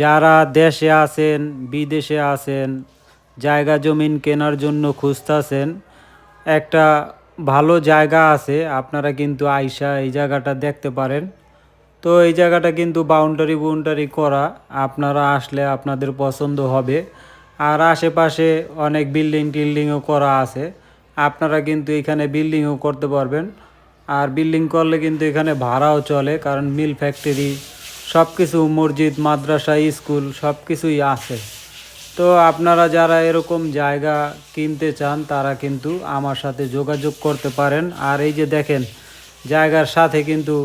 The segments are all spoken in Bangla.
যারা দেশে আছেন, বিদেশে আছেন, জায়গা জমিন কেনার জন্য খুঁজতেছেন, একটা ভালো জায়গা আছে, আপনারা কিন্তু আইসা এই জায়গাটা দেখতে পারেন। তো এই জায়গাটা কিন্তু বাউন্ডারি বাউন্ডারি করা, আপনারা আসলে আপনাদের পছন্দ হবে। আর আশেপাশে অনেক বিল্ডিং টিল্ডিংও করা আছে, আপনারা কিন্তু এখানে বিল্ডিংও করতে পারবেন। আর বিল্ডিং করলে কিন্তু এখানে ভাড়াও চলে, কারণ মিল ফ্যাক্টরি সব কিছু মসজিদ, মাদ্রাসা, স্কুল সব কিছুই আছে। তো আপনারা যারা এরকম জায়গা কিনতে চান, তারা কিন্তু আমার সাথে যোগাযোগ করতে পারেন। আর এই যে দেখেন, জায়গার সাথে কিন্তু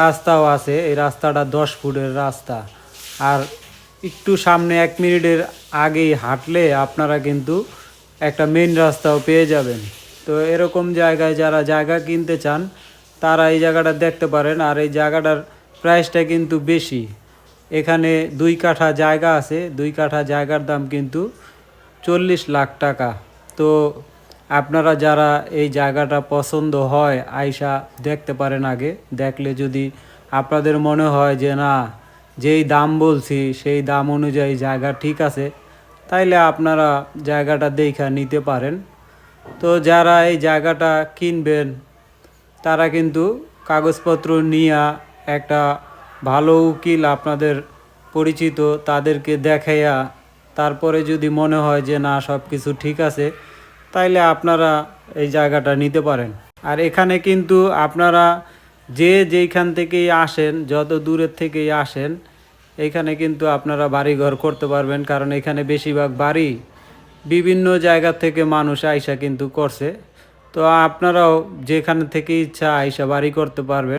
রাস্তাও আছে। এই রাস্তাটা দশ ফুটের রাস্তা। আর একটু সামনে এক মিনিটের আগেই হাঁটলে আপনারা কিন্তু একটা মেন রাস্তাও পেয়ে যাবেন। তো এরকম জায়গায় যারা জায়গা কিনতে চান, তারা এই জায়গাটা দেখতে পারেন। আর এই জায়গাটার প্রাইসটা কিন্তু বেশি। এখানে দুই কাঠা জায়গা আছে, দুই কাঠা জায়গার দাম কিন্তু চল্লিশ লাখ টাকা। তো আপনারা যারা এই জায়গাটা পছন্দ হয়, আইসা দেখতে পারেন আগে। দেখলে যদি আপনাদের মনে হয় যে, না, যেই দাম বলছি, সেই দাম অনুযায়ী জায়গা ঠিক আছে, তাইলে আপনারা জায়গাটা দেখা নিতে পারেন। তো যারা এই জায়গাটা কিনবেন, তারা কিন্তু কাগজপত্র নিয়ে একটা ভালো উকিল আপনাদের পরিচিত, তাদেরকে দেখাইয়া তারপরে যদি মনে হয় যে না সব কিছু ঠিক আছে, তাইলে আপনারা এই জায়গাটা নিতে পারেন। আর এখানে কিন্তু আপনারা যে যেইখান থেকেই আসেন, যত দূরের থেকেই আসেন, এখানে কিন্তু আপনারা বাড়িঘর করতে পারবেন, কারণ এখানে বেশিরভাগ বাড়ি বিভিন্ন জায়গা থেকে মানুষ আইসা কিন্তু করছে। তো আপনারাও যেখানে থেকে ইচ্ছা আইসা বাড়ি করতে পারবেন।